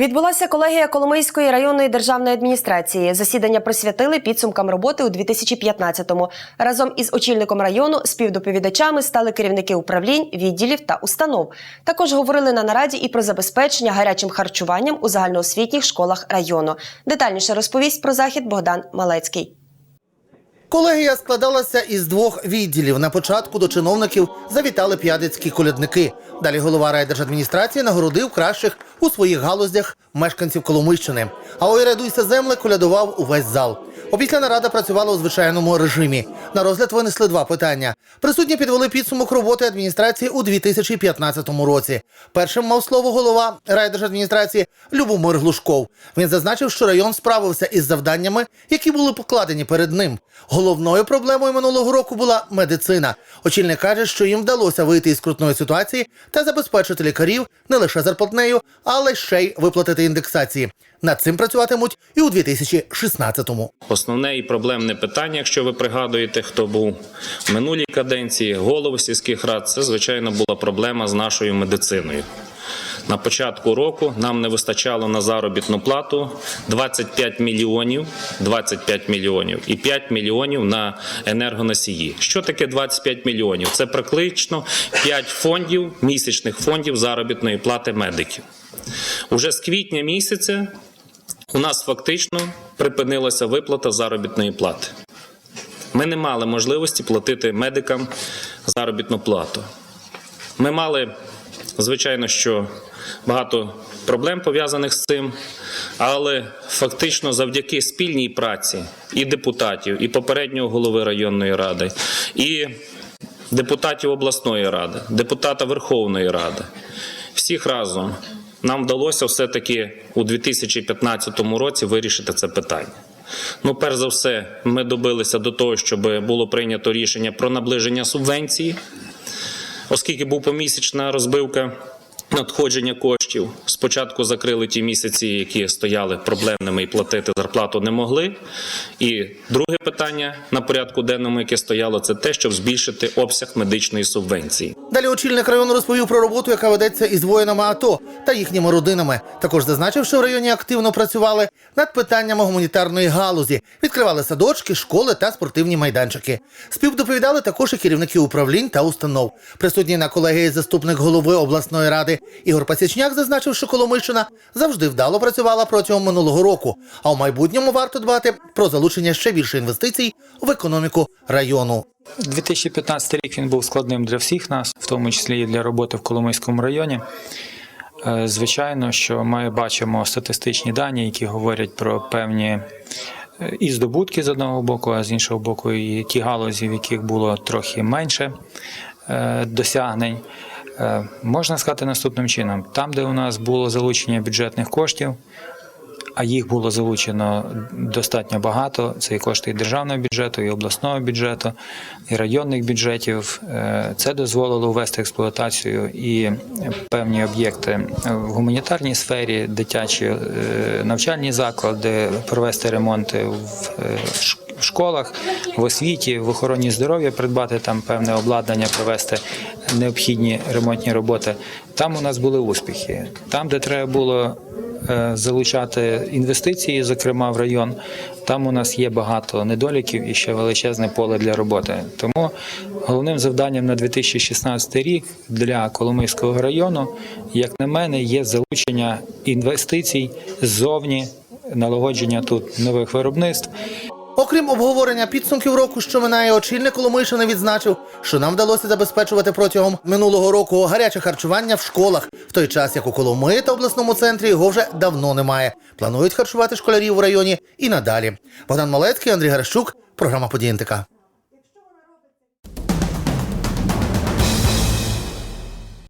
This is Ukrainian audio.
Відбулася колегія Коломийської районної державної адміністрації. Засідання присвятили підсумкам роботи у 2015-му. Разом із очільником району співдоповідачами стали керівники управлінь, відділів та установ. Також говорили на нараді і про забезпечення гарячим харчуванням у загальноосвітніх школах району. Детальніше розповість про захід Богдан Малецький. Колегія складалася із двох відділів. На початку до чиновників завітали п'ядецькі колядники. Далі голова райдержадміністрації нагородив кращих у своїх галузях мешканців Коломийщини. А ой, рядуйся земле колядував увесь зал. Опісля нарада працювала у звичайному режимі. На розгляд винесли два питання. Присутні підвели підсумок роботи адміністрації у 2015 році. Першим мав слово голова райдержадміністрації Любомир Глушков. Він зазначив, що район справився із завданнями, які були покладені перед ним. Головною проблемою минулого року була медицина. Очільник каже, що їм вдалося вийти із скрутної ситуації та забезпечити лікарів не лише зарплатнею, але ще й виплатити індексації. Над цим працюватимуть і у 2016-му. Основне і проблемне питання, якщо ви пригадуєте, хто був в минулій каденції, голови сільських рад, це звичайно була проблема з нашою медициною. На початку року нам не вистачало на заробітну плату 25 мільйонів, 25 мільйонів і 5 мільйонів на енергоносії. Що таке 25 мільйонів? Це практично 5 фондів, місячних фондів заробітної плати медиків. Уже з квітня місяця у нас фактично припинилася виплата заробітної плати. Ми не мали можливості платити медикам заробітну плату. Ми мали, звичайно, що багато проблем пов'язаних з цим, але фактично завдяки спільній праці і депутатів, і попереднього голови районної ради, і депутатів обласної ради, депутата Верховної Ради, всіх разом нам вдалося все-таки у 2015 році вирішити це питання. Ну, перш за все, ми добилися до того, щоб було прийнято рішення про наближення субвенції, оскільки був помісячна розбивка надходження коштів. Спочатку закрили ті місяці, які стояли проблемними і платити зарплату не могли. І друге питання на порядку денному, яке стояло, це те, щоб збільшити обсяг медичної субвенції. Далі очільник району розповів про роботу, яка ведеться із воїнами АТО та їхніми родинами. Також зазначив, що в районі активно працювали над питаннями гуманітарної галузі, відкривали садочки, школи та спортивні майданчики. Співдоповідали також і керівники управлінь та установ. Присутній на колегії заступник голови обласної ради Ігор Пасічняк зазначив, що Коломийщина завжди вдало працювала протягом минулого року. А у майбутньому варто дбати про залучення ще більше інвестицій в економіку району. 2015 рік він був складним для всіх нас, в тому числі і для роботи в Коломийському районі. Е, Звичайно, що ми бачимо статистичні дані, які говорять про певні е, і здобутки з одного боку, а з іншого боку, і ті галузі, в яких було трохи менше е, досягнень. Е, Можна сказати наступним чином: там, де у нас було залучення бюджетних коштів, а їх було залучено достатньо багато. Це і кошти і державного бюджету, і обласного бюджету, і районних бюджетів. Е, Це дозволило ввести експлуатацію і певні об'єкти в гуманітарній сфері, дитячі е, навчальні заклади, провести ремонти в в школах, в освіті, в охороні здоров'я, придбати там певне обладнання, провести необхідні ремонтні роботи. Там у нас були успіхи. Там, де треба було е, залучати інвестиції, зокрема в район. Там у нас є багато недоліків і ще величезне поле для роботи. Тому головним завданням на 2016 рік для Коломийського району, як на мене, є залучення інвестицій ззовні, налагодження тут нових виробництв. Окрім обговорення підсумків року, що минає, очільник Коломийщини відзначив, що нам вдалося забезпечувати протягом минулого року гаряче харчування в школах, в той час як у Коломиї та обласному центрі його вже давно немає. Планують харчувати школярів у районі і надалі. Богдан Малецький, Андрій Гарщук, програма «Події НТК».